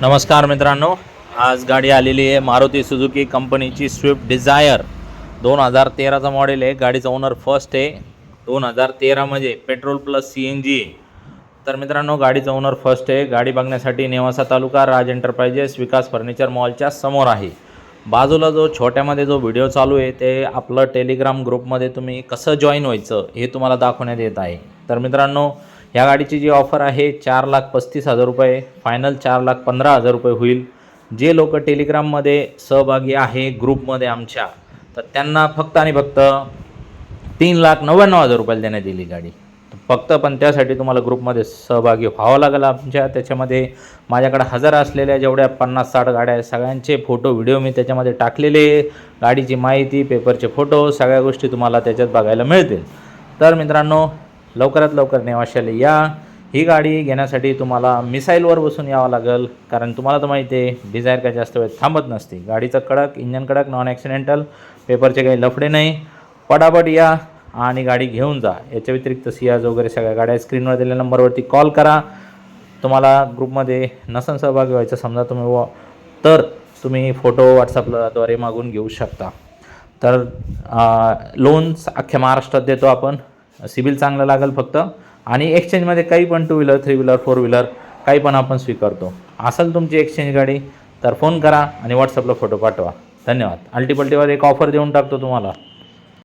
नमस्कार मित्रांनो आज गाडी आलेली आहे मारुती सुझुकी कंपनीची स्विफ्ट डिझायर दोन हजार तेराचं मॉडेल आहे. गाडीचा ओनर फर्स्ट आहे. दोन हजार तेरामध्ये petrol plus C N G तर मित्रांनो गाडीचा ओनर फर्स्ट आहे. गाडी बघण्यासाठी नेवासा तालुका राज एंटरप्राइजेस विकास फर्निचर मॉलच्या समोर आहे. बाजूला जो छोट्यामध्ये जो व्हिडिओ चालू आहे ते आपलं टेलिग्राम ग्रुपमध्ये तुम्ही कसं जॉईन व्हायचं हे तुम्हाला दाखवण्यात येत आहे. तर मित्रांनो या गाडीची जी ऑफर आहे चार लाख पस्तीस हजार रुपये. फायनल चार लाख पंधरा हजार रुपये होईल. जे लोक टेलिग्राममध्ये सहभागी आहे ग्रुपमध्ये आमच्या तर त्यांना फक्त आणि फक्त तीन लाख नव्याण्णव हजार रुपयाला देण्यात येईल गाडी. फक्त पण त्यासाठी तुम्हाला ग्रुपमध्ये सहभागी व्हावं लागेल आमच्या. त्याच्यामध्ये माझ्याकडे हजार असलेल्या जेवढ्या पन्नास साठ गाड्या आहेत सगळ्यांचे फोटो व्हिडिओ मी त्याच्यामध्ये टाकलेले गाडीची माहिती पेपरचे फोटो सगळ्या गोष्टी तुम्हाला त्याच्यात बघायला मिळतील. तर मित्रांनो लवकरात लवकर नेवाशाले या. ही गाडी घेण्यासाठी तुम्हाला मिसाईलवर बसून यावं लागेल. कारण तुम्हाला तर माहिती आहे डिझायर काय जास्त वेळ थांबत नसते. गाडीचं कडक इंजन कडक नॉन ॲक्सिडेंटल पेपरचे काही लफडे नाही. पटापट या आणि गाडी घेऊन जा. याच्या व्यतिरिक्त सियाज वगैरे सगळ्या गाड्या स्क्रीनवर दिलेल्या नंबरवरती कॉल करा. तुम्हाला ग्रुपमध्ये नसन सहभागी व्हायचं समजा तुम्ही व तर तुम्ही फोटो व्हॉट्सअपद्वारे मागून घेऊ शकता. तर लोन्स अख्ख्या महाराष्ट्रात देतो आपण. सिबिल चांगलं लागेल फक्त. आणि एक्सचेंजमध्ये काही पण two wheeler three wheeler four wheeler काही पण आपण स्वीकारतो. असेल तुमची एक्सचेंज गाडी तर फोन करा आणि व्हॉट्सअपला फोटो पाठवा. धन्यवाद. अल्टीपल्टीवर एक ऑफर देऊन टाकतो तुम्हाला.